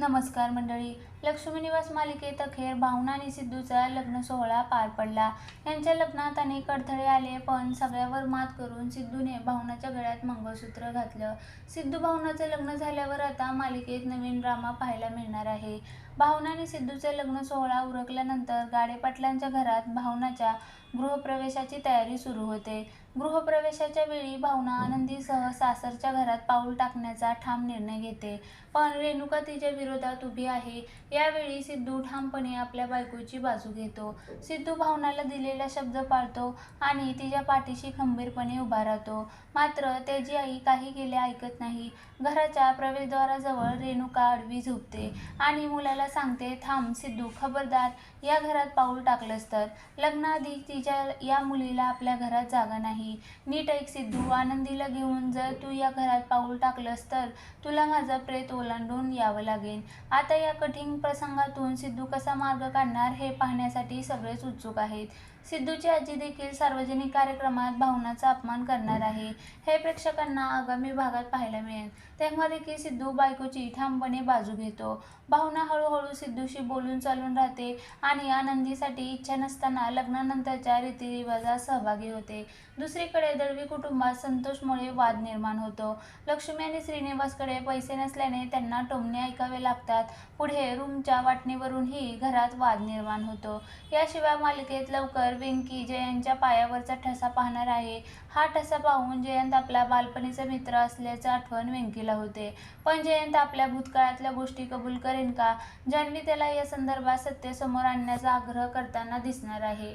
नमस्कार मंडळी. लक्ष्मी निवास मालिकेत अखेर भावना आणि सिद्धूचा लग्न सोहळा पार पडला. यांच्या लग्नात अनेक अडथळे आले पण सगळ्यावर मात करून सिद्धूने भावनाच्या गळ्यात मंगळसूत्र घातलं. सिद्धू भावनाचं लग्न झाल्यावर आता मालिकेत नवीन ड्रामा पाहायला मिळणार आहे. भावना आणि सिद्धूचा लग्न सोहळा उरकल्यानंतर गाडेपाटलांच्या घरात भावनाच्या गृहप्रवेशाची तयारी सुरू होते. गृहप्रवेशाच्या वेळी भावना आनंदीसह सासरच्या घरात पाऊल टाकण्याचा ठाम निर्णय घेते. पण रेणुका तिच्या विरोधात उभी आहे. यावेळी सिद्धू ठामपणे आपल्या बायकोची बाजू घेतो. सिद्धू भावनाला दिलेला शब्द पाळतो आणि तिच्या पाठीशी खंबीरपणे उभा राहतो. मात्र त्याची आई काही केले ऐकत नाही. घराच्या प्रवेशद्वाराजवळ रेणुका आडवी झोपते आणि मुलाला सांगते थांब सिद्धू खबरदार या घरात पाऊल टाकलंस तर लग्नाआधी तिच्या या मुलीला आपल्या घरात जागा नाही. नीट ऐक सिद्धू आनंदीला घेऊन जर तू या घरात पाऊल टाकलंस तर तुला माझा प्रेत ओलांडून यावं लागेल. आता या कठीण प्रसंगातून सिद्धू कसा मार्ग काढणार हे पाहण्यासाठी सगळेच उत्सुक आहेत. सिद्धूची आजी देखील सार्वजनिक कार्यक्रमात भावनाचा अपमान करणार आहे. हे प्रेक्षकांना आगामी भागात पाहायला मिळेल. तेव्हा देखील सिद्धू बायकोची ठामपणे बाजू घेतो. भावना हळूहळू सिद्धूशी बोलून चालून राहते आणि आनंदीसाठी इच्छा नसताना लग्नानंतरच्या रीतिरिवाजात सहभागी होते. दुसरीकडे दळवी कुटुंबात संतोषमुळे वाद निर्माण होतो. लक्ष्मी आणि श्रीनिवासकडे पैसे नसल्याने त्यांना टोमणे ऐकावे लागतात. पुढे रूमच्या वाटणीवरूनही घरात वाद निर्माण होतो. याशिवाय मालिकेत लवकर वेंकी जयंतच्या पायावरचा ठसा पाहणार आहे. हा ठसा पाहून जयंत आपला बालपणीचा मित्र असल्याचं आठवण वेंकीला होते. पण जयंत आपल्या भूतकाळातल्या गोष्टी कबूल करेन का? जान्हवी त्याला या संदर्भात सत्य समोर आणण्याचा आग्रह करताना दिसणार आहे.